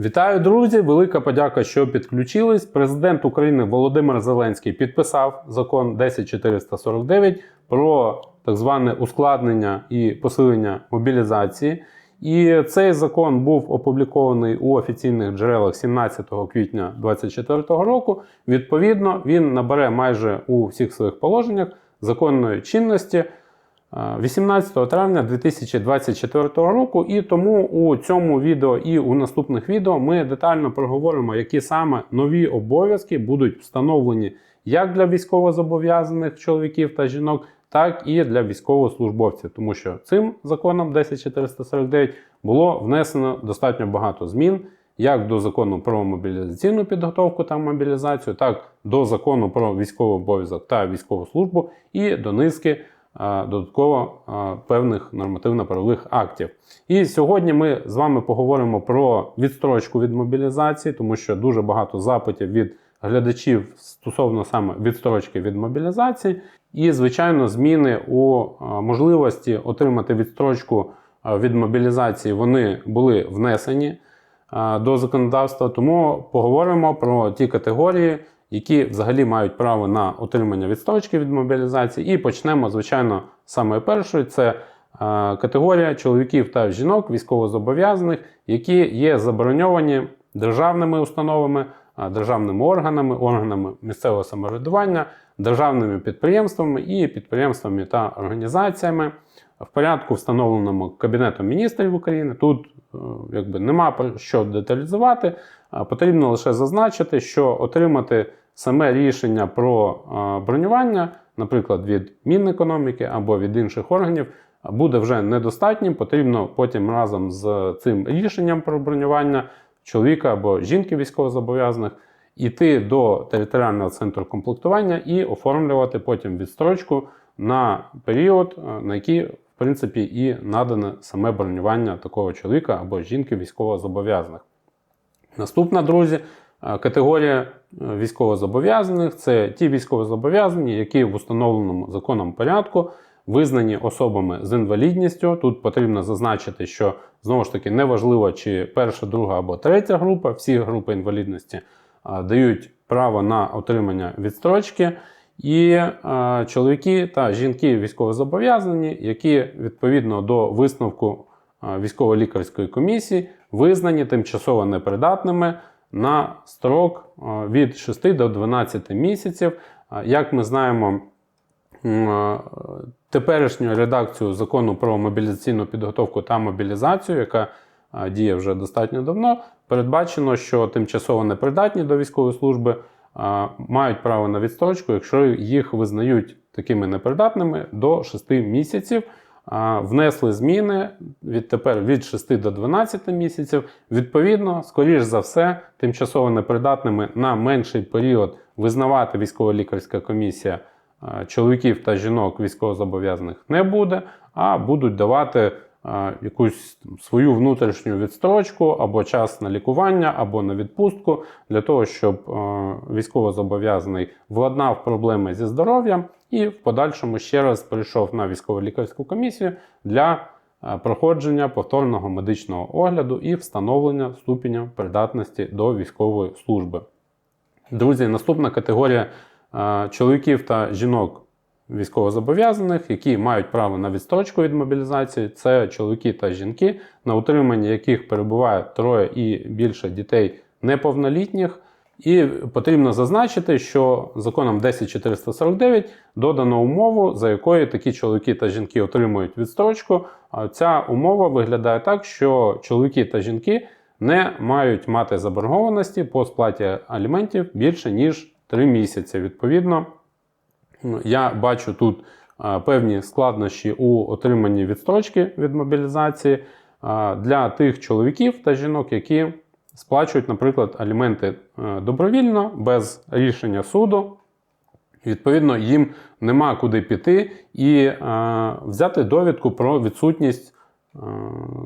Вітаю, друзі! Велика подяка, що підключились. Президент України Володимир Зеленський підписав закон 10449 про так зване ускладнення і посилення мобілізації. І цей закон був опублікований у офіційних джерелах 17 квітня 2024 року. Відповідно, він набере майже у всіх своїх положеннях законної чинності. 18 травня 2024 року, і тому у цьому відео і у наступних відео ми детально проговоримо, які саме нові обов'язки будуть встановлені як для військовозобов'язаних чоловіків та жінок, так і для військовослужбовців, тому що цим законом 10449 було внесено достатньо багато змін. Як до закону про мобілізаційну підготовку та мобілізацію, так до закону про військовий обов'язок та військову службу, і до низки додатково певних нормативно-правових актів. І сьогодні ми з вами поговоримо про відстрочку від мобілізації, тому що дуже багато запитів від глядачів стосовно саме відстрочки від мобілізації, і, звичайно, зміни у можливості отримати відстрочку від мобілізації вони були внесені до законодавства. Тому поговоримо про ті категорії які взагалі мають право на отримання відстрочки від мобілізації. І почнемо, звичайно, саме першою це е, категорія чоловіків та жінок, військовозобов'язаних, які є забороньовані державними установами, е, державними органами, органами місцевого самоврядування, державними підприємствами і підприємствами та організаціями. В порядку, встановленому Кабінетом міністрів України, тут е, якби нема що деталізувати. Потрібно лише зазначити, що отримати саме рішення про бронювання, наприклад, від Мінекономіки або від інших органів, буде вже недостатнім. Потрібно потім разом з цим рішенням про бронювання чоловіка або жінки військовозобов'язаних іти до територіального центру комплектування і оформлювати потім відстрочку на період, на який, в принципі, і надане саме бронювання такого чоловіка або жінки військовозобов'язаних. Наступна, друзі, е, категорія е, військовозобов'язаних це ті військовозобов'язані, які в установленому законом порядку визнані особами з інвалідністю. Тут потрібно зазначити, що знову ж таки неважливо, чи перша, друга або третя група, всі групи інвалідності е, дають право на отримання відстрочки. І чоловіки та жінки військовозобов'язані, які відповідно до висновку військово-лікарської комісії визнані тимчасово непридатними на строк від 6 до 12 місяців. Як ми знаємо, теперішню редакцію закону про мобілізаційну підготовку та мобілізацію, яка діє вже достатньо давно, передбачено, що тимчасово непридатні до військової служби мають право на відстрочку, якщо їх визнають такими непридатними до 6 місяців внесли зміни відтепер від 6 до 12 місяців. Відповідно, скоріш за все, тимчасово непридатними на менший період визнавати військово-лікарська комісія чоловіків та жінок військовозобов'язаних не буде, а будуть давати якусь свою внутрішню відстрочку або час на лікування, або на відпустку для того, щоб військовозобов'язаний владнав проблеми зі здоров'ям і в подальшому ще раз прийшов на військово-лікарську комісію для проходження повторного медичного огляду і встановлення ступеня придатності до військової служби. Друзі, наступна категорія чоловіків та жінок військовозобов'язаних, які мають право на відстрочку від мобілізації, це чоловіки та жінки, на утриманні яких перебуває троє і більше дітей неповнолітніх. І потрібно зазначити, що законом 10449 додано умову, за якою такі чоловіки та жінки отримують відстрочку. Ця умова виглядає так, що чоловіки та жінки не мають мати заборгованості по сплаті аліментів більше ніж 3 місяці. Відповідно, Ну, я бачу тут певні складнощі у отриманні відстрочки від мобілізації для тих чоловіків та жінок, які сплачують, наприклад, аліменти е, добровільно, без рішення суду. Відповідно, їм нема куди піти і взяти довідку про відсутність е,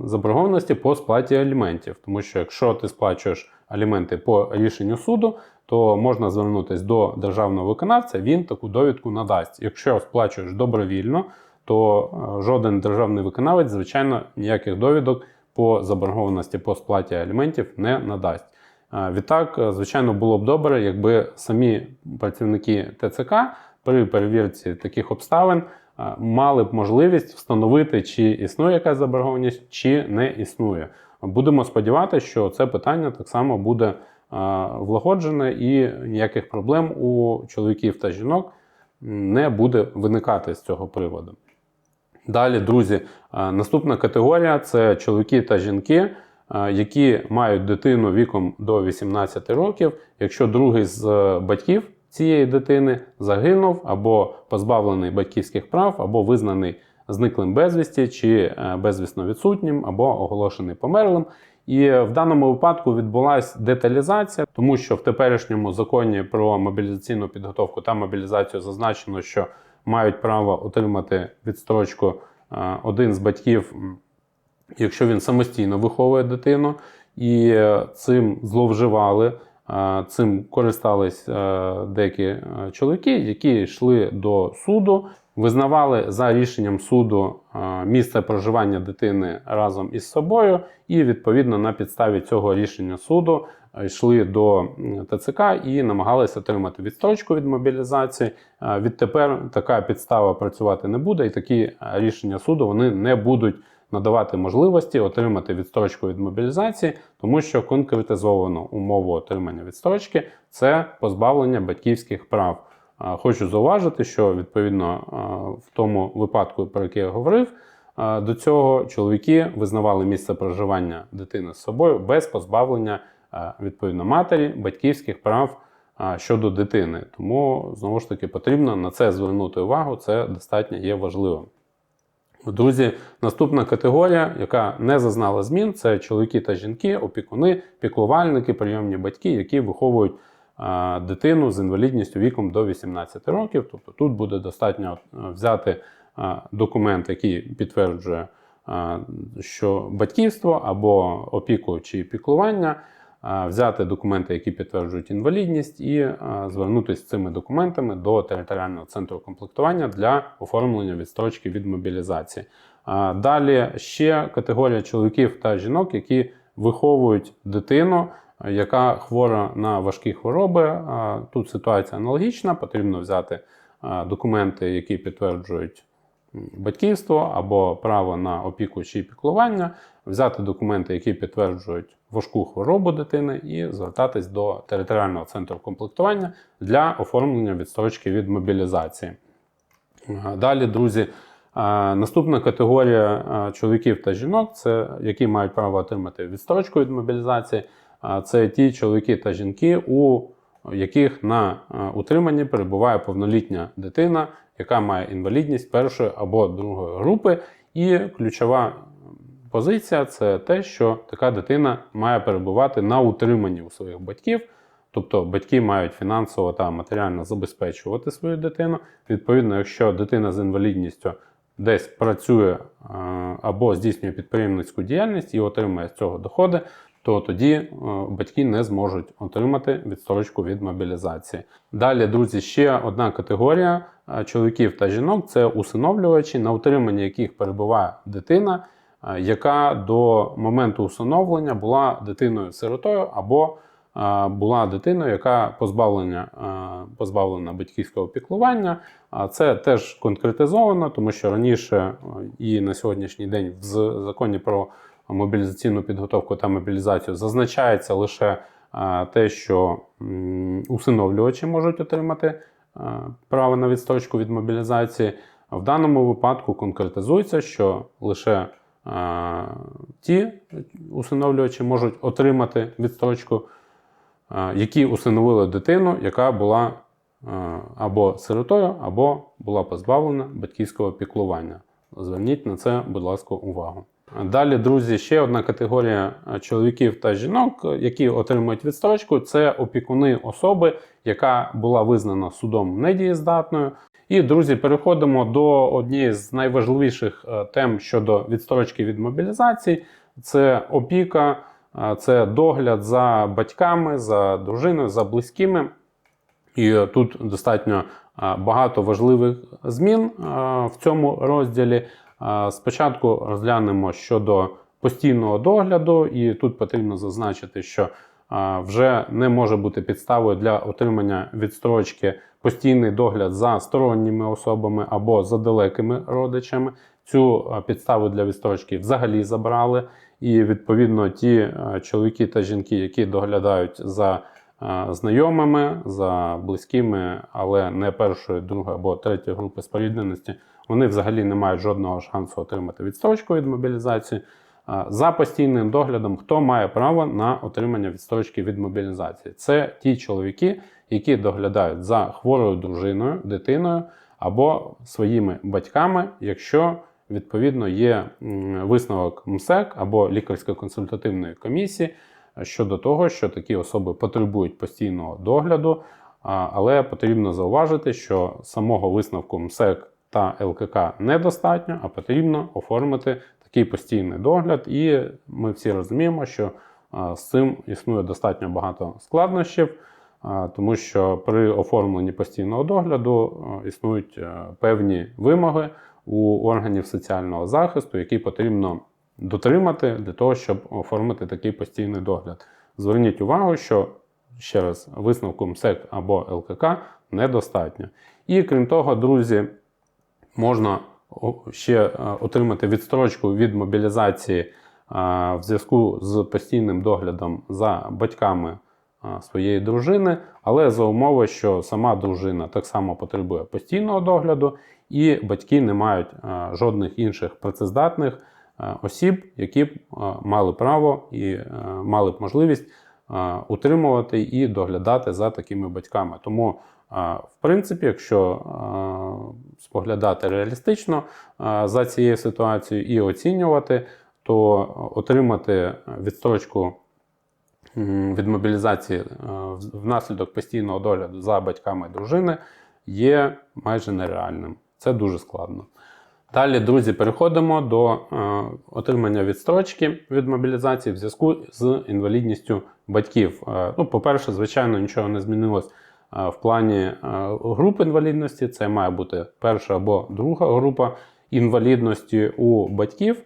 заборгованості по сплаті аліментів. Тому що якщо ти сплачуєш аліменти по рішенню суду, то можна звернутися до державного виконавця, він таку довідку надасть. Якщо сплачуєш добровільно, то е, жоден державний виконавець, звичайно, ніяких довідок по заборгованості по сплаті аліментів не надасть. Відтак, е, звичайно, було б добре, якби самі працівники ТЦК при перевірці таких обставин е, мали б можливість встановити, чи існує якась заборгованість, чи не існує. Будемо сподіватися, що це питання так само буде е, влагоджене і ніяких проблем у чоловіків та жінок не буде виникати з цього приводу. Далі, друзі, е, наступна категорія це чоловіки та жінки, е, які мають дитину віком до 18 років. Якщо другий з е, батьків цієї дитини загинув або позбавлений батьківських прав, або визнаний зниклим безвісті, чи безвісно відсутнім, або оголошений померлим. І в даному випадку відбулася деталізація, тому що в теперішньому законі про мобілізаційну підготовку та мобілізацію зазначено, що мають право отримати відстрочку е, один з батьків, якщо він самостійно виховує дитину, і е, цим зловживали. е, Цим користались деякі чоловіки, які йшли до суду, визнавали за рішенням суду місце проживання дитини разом із собою, і відповідно на підставі цього рішення суду йшли до ТЦК і намагалися отримати відстрочку від мобілізації. Е, Відтепер така підстава працювати не буде, і такі е, рішення суду вони не будуть надавати можливості отримати відстрочку від мобілізації, тому що конкретизовано умову отримання відстрочки це позбавлення батьківських прав. Хочу зауважити, що відповідно в тому випадку, про який я говорив, до цього чоловіки визнавали місце проживання дитини з собою без позбавлення відповідно матері батьківських прав щодо дитини. Тому знову ж таки потрібно на це звернути увагу. Це достатньо є важливим. Друзі, наступна категорія, яка не зазнала змін, це чоловіки та жінки, опікуни, піклувальники, прийомні батьки, які виховують а, дитину з інвалідністю віком до 18 років. Тобто тут буде достатньо е, взяти документ, який підтверджує, що батьківство або опіку чи піклування. Взяти документи, які підтверджують інвалідність, і звернутися з цими документами до територіального центру комплектування для оформлення відстрочки від мобілізації. Далі ще категорія чоловіків та жінок, які виховують дитину, яка хвора на важкі хвороби. Тут ситуація аналогічна. Потрібно взяти документи, які підтверджують батьківство або право на опіку чи піклування, взяти документи, які підтверджують важку хворобу дитини, і звертатись до територіального центру комплектування для оформлення відстрочки від мобілізації. Е, Далі, друзі, е, наступна категорія е, чоловіків та жінок, це які мають право отримати відстрочку від мобілізації. Це ті чоловіки та жінки, у яких на утриманні перебуває повнолітня дитина, яка має інвалідність першої або другої групи. І ключова позиція це те, що така дитина має перебувати на утриманні у своїх батьків. Тобто батьки мають фінансово та матеріально забезпечувати свою дитину. Відповідно, якщо дитина з інвалідністю десь працює е, або здійснює підприємницьку діяльність і отримує з цього доходи, то тоді е, батьки не зможуть отримати відстрочку від мобілізації. Далі, друзі, ще одна категорія е, чоловіків та жінок це усиновлювачі, на утриманні яких перебуває дитина, е, яка до моменту усиновлення була дитиною-сиротою або була дитиною, яка позбавлена, позбавлена батьківського піклування. Це теж конкретизовано, тому що раніше і на сьогоднішній день в законі про мобілізаційну підготовку та мобілізацію зазначається лише е, те, що усиновлювачі можуть отримати е, право на відстрочку від мобілізації. В даному випадку конкретизується, що лише е, ті усиновлювачі можуть отримати відстрочку, які усиновили дитину, яка була або сиротою, або була позбавлена батьківського піклування. Зверніть на це, будь ласка, увагу. Далі, друзі, ще одна категорія е, чоловіків та жінок, які отримують відстрочку, це опікуни особи, яка була визнана судом недієздатною. І, друзі, переходимо до однієї з найважливіших е, тем щодо відстрочки від мобілізації. Це опіка, е, це догляд за батьками, за дружиною, за близькими. І тут достатньо багато важливих змін в цьому розділі. Спочатку розглянемо щодо постійного догляду, і тут потрібно зазначити, що вже не може бути підставою для отримання відстрочки постійний догляд за сторонніми особами або за далекими родичами. Цю підставу для відстрочки взагалі забрали. І відповідно ті чоловіки та жінки, які доглядають за знайомими, за близькими, але не першої, другої або третьої групи спорідненості, вони взагалі не мають жодного шансу отримати відстрочку від мобілізації. За постійним доглядом, хто має право на отримання відстрочки від мобілізації? Це ті чоловіки, які доглядають за хворою дружиною, дитиною або своїми батьками, якщо відповідно є висновок МСЕК або лікарсько-консультативної комісії щодо того, що такі особи потребують постійного догляду, але потрібно зауважити, що самого висновку МСЕК та ЛКК недостатньо, а потрібно оформити такий постійний догляд. І ми всі розуміємо, що з цим існує достатньо багато складнощів, тому що при оформленні постійного догляду існують е, певні вимоги у органів соціального захисту, які потрібно дотримати для того, щоб оформити такий постійний догляд. Зверніть увагу, що ще раз висновку МСЕК або ЛКК недостатньо. І крім того, друзі, можна ще е, отримати відстрочку від мобілізації е, в зв'язку з постійним доглядом за батьками е, своєї дружини, але за умови, що сама дружина так само потребує постійного догляду, і батьки не мають жодних інших працездатних осіб, які б мали право і мали б можливість утримувати і доглядати за такими батьками. Тому, в принципі, якщо споглядати реалістично за цією ситуацією і оцінювати, то отримати відстрочку від мобілізації е, внаслідок постійного догляду за батьками дружини є майже нереальним. Це дуже складно. Далі, друзі, переходимо до е, отримання відстрочки від мобілізації в зв'язку з інвалідністю батьків. Е, ну, по-перше, звичайно, нічого не змінилось в плані е, груп інвалідності. Це має бути перша або друга група інвалідності у батьків.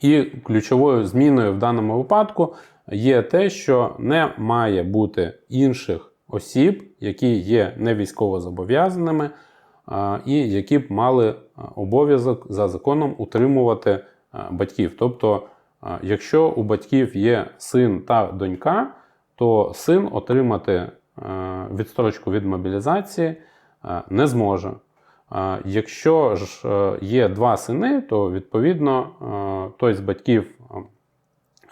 І ключовою зміною в даному випадку є те, що не має бути інших осіб, які є не військовозобов'язаними, а, і які б мали обов'язок за законом утримувати батьків. Тобто, якщо у батьків є син та донька, то син отримати відстрочку від мобілізації не зможе. Якщо ж е, є два сини, то відповідно е, той з батьків, е,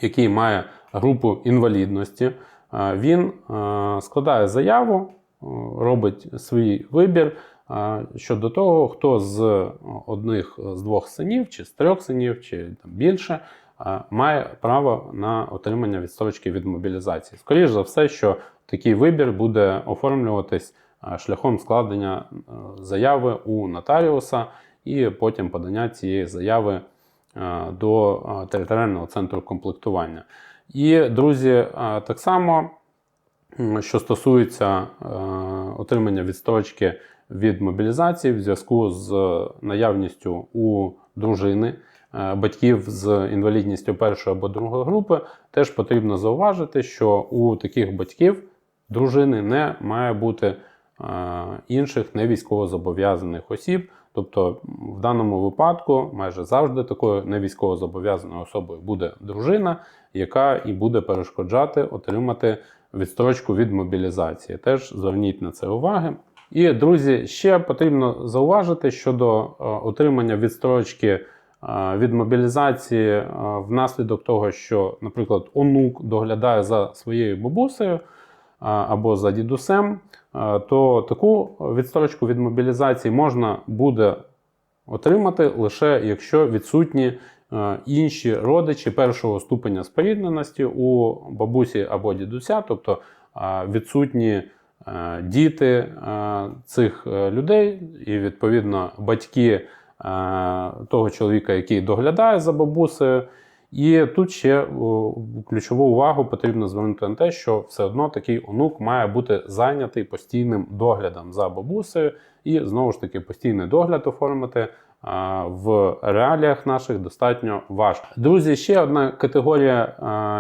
який має групу інвалідності, е, він е, складає заяву, е, робить свій вибір е, щодо того, хто з одних з двох синів, чи з трьох синів, чи більше, е, має право на отримання відстрочки від мобілізації. Скоріше за все, що такий вибір буде оформлюватись е, шляхом складення е, заяви у нотаріуса і потім подання цієї заяви е, до територіального центру комплектування. І, друзі, так само, що стосується отримання відстрочки від мобілізації в зв'язку з наявністю у дружини батьків з інвалідністю першої або другої групи, теж потрібно зауважити, що у таких батьків дружини не має бути е, інших невійськовозобов'язаних осіб. Тобто, в даному випадку майже завжди такою невійськовозобов'язаною особою буде дружина, яка і буде перешкоджати отримати відстрочку від мобілізації. Теж зверніть на це уваги. І, друзі, ще потрібно зауважити щодо е, отримання відстрочки е, від мобілізації внаслідок того, що, наприклад, онук доглядає за своєю бабусею або за дідусем, то таку відстрочку від мобілізації можна буде отримати лише якщо відсутні е, інші родичі першого ступеня спорідненості у бабусі або дідуся, тобто відсутні е, діти е, цих людей, і відповідно батьки того чоловіка, який доглядає за бабусею. І тут ще о, ключову увагу потрібно звернути на те, що все одно такий онук має бути зайнятий постійним доглядом за бабусею, і знову ж таки постійний догляд оформити в реаліях наших достатньо важко. Друзі, ще одна категорія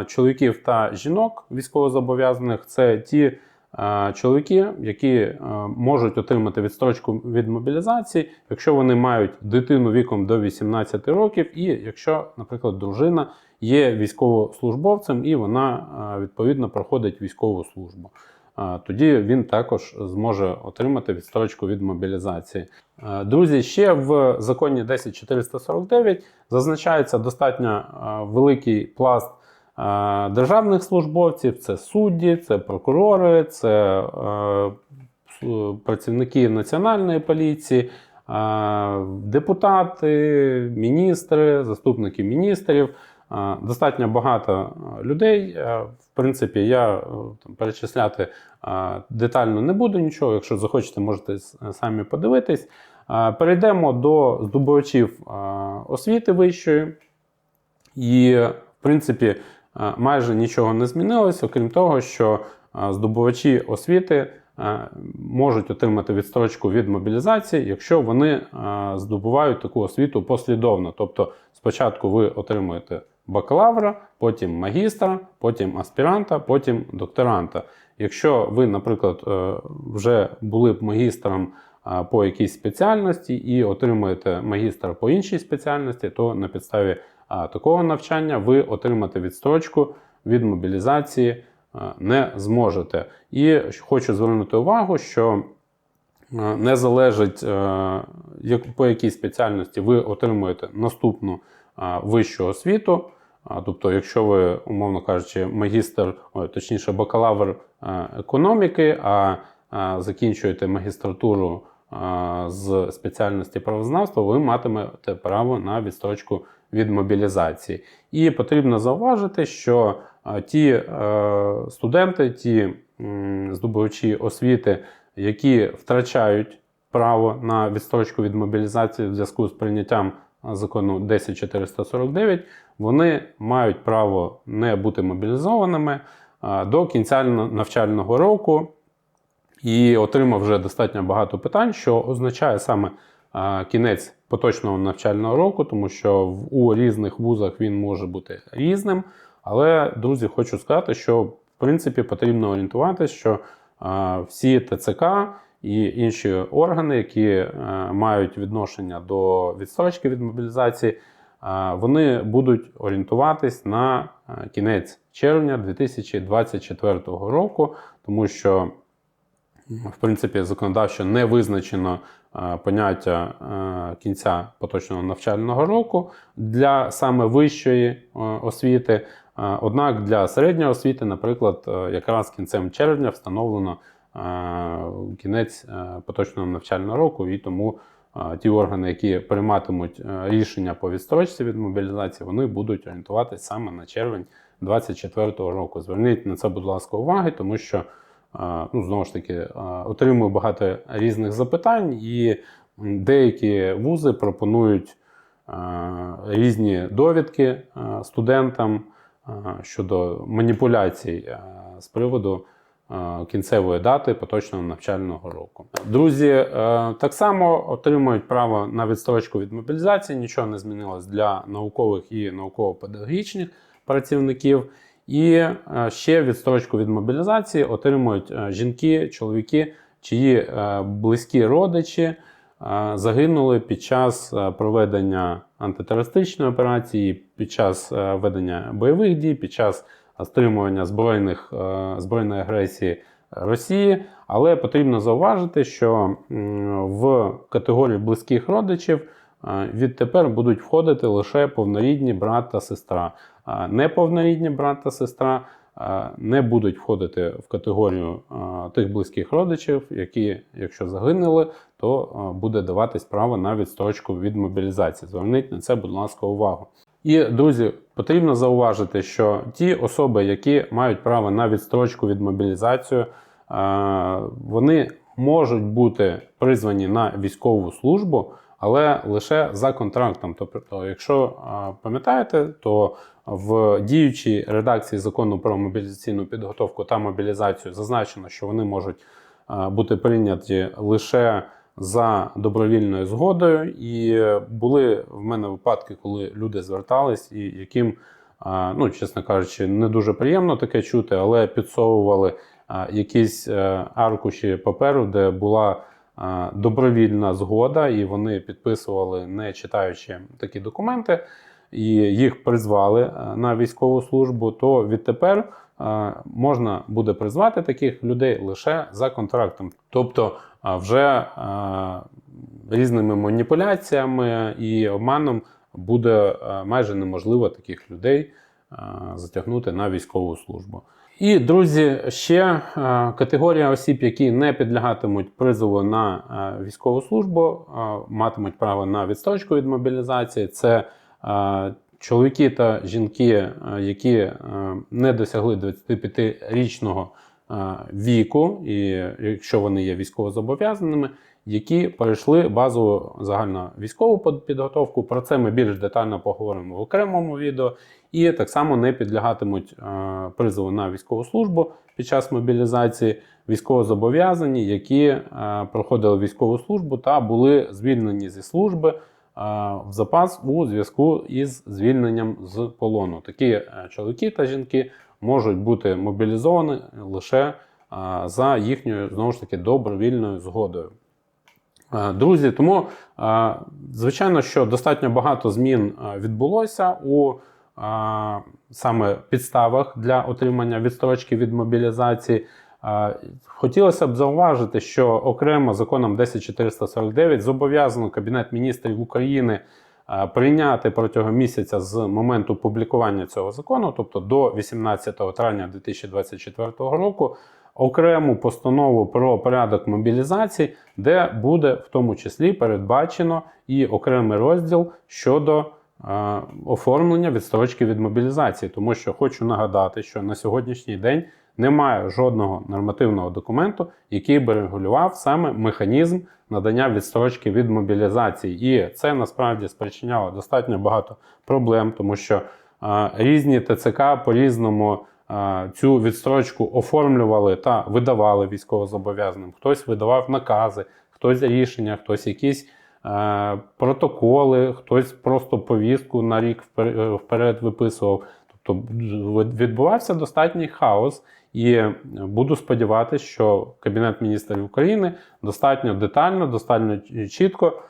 чоловіків та жінок військовозобов'язаних це ті чоловіки, які можуть отримати відстрочку від мобілізації, якщо вони мають дитину віком до 18 років, і якщо, наприклад, дружина є військовослужбовцем і вона відповідно проходить військову службу. Тоді він також зможе отримати відстрочку від мобілізації. Е, Друзі, ще в законі 10449 зазначається достатньо е, великий пласт е, державних службовців: це судді, це прокурори, це е, працівники національної поліції, е, депутати, міністри, заступники міністрів. Е, Достатньо багато е, людей. Е, В принципі, я е, там, перечисляти е, детально не буду нічого. Якщо захочете, можете самі подивитись. Е, Перейдемо до здобувачів е, освіти вищої. І, в принципі, е, майже нічого не змінилось, окрім того, що е, здобувачі освіти е, можуть отримати відстрочку від мобілізації, якщо вони е, здобувають таку освіту послідовно. Тобто, спочатку ви отримуєте бакалавра, потім магістра, потім аспіранта, потім докторанта. Якщо ви, наприклад, е, вже були б магістром по якійсь спеціальності і отримуєте магістра по іншій спеціальності, то на підставі такого навчання ви отримати відстрочку від мобілізації не зможете. І хочу звернути увагу, що е, не залежить, е, по якій спеціальності ви отримуєте наступну вищу освіту. Тобто, якщо ви, умовно кажучи, магістр, точніше, бакалавр е, економіки, а, закінчуєте магістратуру з спеціальності правознавства, ви матимете право на відстрочку від мобілізації. І потрібно зауважити, що ті е, студенти, ті здобувачі освіти, які втрачають право на відстрочку від мобілізації в зв'язку з прийняттям закону 10449, вони мають право не бути мобілізованими до кінця навчального року і отримав вже достатньо багато питань, що означає саме кінець поточного навчального року, тому що у різних вузах він може бути різним. Але, друзі, хочу сказати, що в принципі потрібно орієнтуватися, що всі ТЦК і інші органи, які е, мають відношення до відстрочки від мобілізації, вони будуть орієнтуватись на е, кінець червня 2024 року, тому що в принципі, законодавчо не визначено поняття е, кінця поточного навчального року для саме вищої е, освіти. Е, Однак для середньої освіти, наприклад, е, якраз кінцем червня встановлено е, кінець е, поточного навчального року, і тому е, ті органи, які прийматимуть е, рішення по відстрочці від мобілізації, вони будуть орієнтуватися саме на червень 2024 року. Зверніть на це, будь ласка, уваги, тому що ну, знову ж таки, отримую багато різних запитань, і деякі вузи пропонують різні довідки студентам щодо маніпуляцій з приводу кінцевої дати поточного навчального року. Друзі, е, так само отримують право на відстрочку від мобілізації. Нічого не змінилось для наукових і науково-педагогічних працівників. І е, ще відстрочку від мобілізації отримують е, жінки, чоловіки, чиї е, близькі родичі загинули під час проведення антитерористичної операції, під час ведення бойових дій, під час стримування збройних, збройної агресії Росії. Але потрібно зауважити, що в категорію близьких родичів відтепер будуть входити лише повнорідні брат та сестра. Неповнорідні брат та сестра не будуть входити в категорію тих близьких родичів, які, якщо загинули, то буде даватись право на відстрочку від мобілізації. Зверніть на це, будь ласка, увагу. І, друзі, потрібно зауважити, що ті особи, які мають право на відстрочку від мобілізацію, вони можуть бути призвані на військову службу, але лише за контрактом. Тобто, якщо пам'ятаєте, то в діючій редакції закону про мобілізаційну підготовку та мобілізацію зазначено, що вони можуть е, бути прийняті лише за добровільною згодою. І були в мене випадки, коли люди звертались, і яким, ну, чесно кажучи, не дуже приємно таке чути, але підсовували якісь е, аркуші паперу, де була добровільна згода, і вони підписували, не читаючи такі документи, і їх призвали е, на військову службу, то відтепер е, можна буде призвати таких людей лише за контрактом. Тобто вже е, різними маніпуляціями і обманом буде майже неможливо таких людей затягнути на військову службу. І, друзі, ще категорія осіб, які не підлягатимуть призову на військову службу, матимуть право на відстрочку від мобілізації. Це чоловіки та жінки, е, які е, не досягли 25-річного е, віку, і якщо вони є військовозобов'язаними, які пройшли базову загальну військову підготовку. Про це ми більш детально поговоримо в окремому відео. І так само не підлягатимуть призову на військову службу під час мобілізації військовозобов'язані, які проходили військову службу та були звільнені зі служби в запас у зв'язку із звільненням з полону. Такі е, чоловіки та жінки можуть бути мобілізовані лише за їхньою знову ж таки добровільною згодою. Е, Друзі, тому звичайно, що достатньо багато змін е, відбулося у саме підставах для отримання відстрочки від мобілізації. Хотілося б зауважити, що окремо законом 10449 зобов'язано Кабінет міністрів України прийняти протягом місяця з моменту публікування цього закону, тобто до 18 травня 2024 року, окрему постанову про порядок мобілізації, де буде в тому числі передбачено і окремий розділ щодо оформлення відстрочки від мобілізації. Тому що хочу нагадати, що на сьогоднішній день немає жодного нормативного документу, який би регулював саме механізм надання відстрочки від мобілізації. І це насправді спричиняло достатньо багато проблем, тому що е, різні ТЦК по-різному е, цю відстрочку оформлювали та видавали військовозобов'язаним. Хтось видавав накази, хтось рішення, хтось якісь е, протоколи, хтось просто повістку на рік впер- вперед виписував. Тобто відбувався достатній хаос, і буду сподіватися, що Кабінет міністрів України достатньо детально, достатньо чітко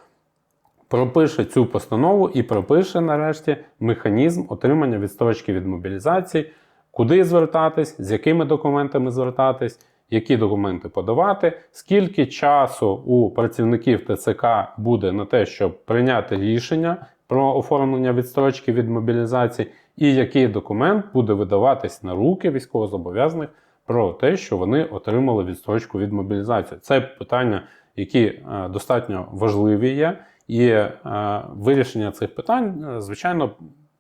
пропише цю постанову і пропише нарешті механізм отримання відстрочки від мобілізації, куди звертатись, з якими документами звертатись, які документи подавати, скільки часу у працівників ТЦК буде на те, щоб прийняти рішення про оформлення відстрочки від мобілізації, і який документ буде видаватись на руки військовозобов'язаних про те, що вони отримали відстрочку від мобілізації. Це питання, які е, достатньо важливі є, і е, вирішення цих питань, е, звичайно,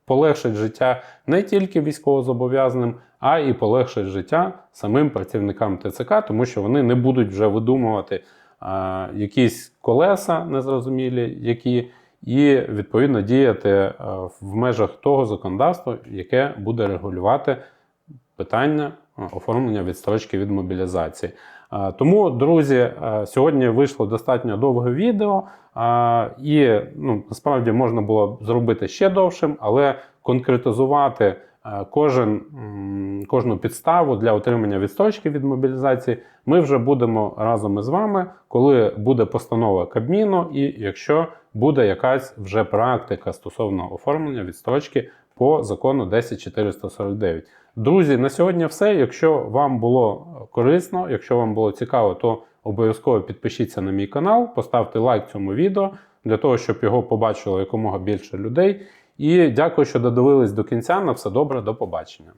полегшить життя не тільки військовозобов'язаним, а і полегшить життя самим працівникам ТЦК, тому що вони не будуть вже видумувати якісь колеса незрозумілі, які, і відповідно діяти е, в межах того законодавства, яке буде регулювати питання е, оформлення відстрочки від мобілізації. Е, Тому, друзі, сьогодні вийшло достатньо довге відео, і ну, насправді можна було зробити ще довшим, але конкретизувати кожен, кожну підставу для отримання відстрочки від мобілізації ми вже будемо разом із вами, коли буде постанова Кабміну, і якщо буде якась вже практика стосовно оформлення відстрочки по закону 10449. Друзі, на сьогодні все. Якщо вам було корисно, якщо вам було цікаво, то обов'язково підпишіться на мій канал, поставте лайк цьому відео для того, щоб його побачило якомога більше людей. І дякую, що додивились до кінця. На все добре, до побачення.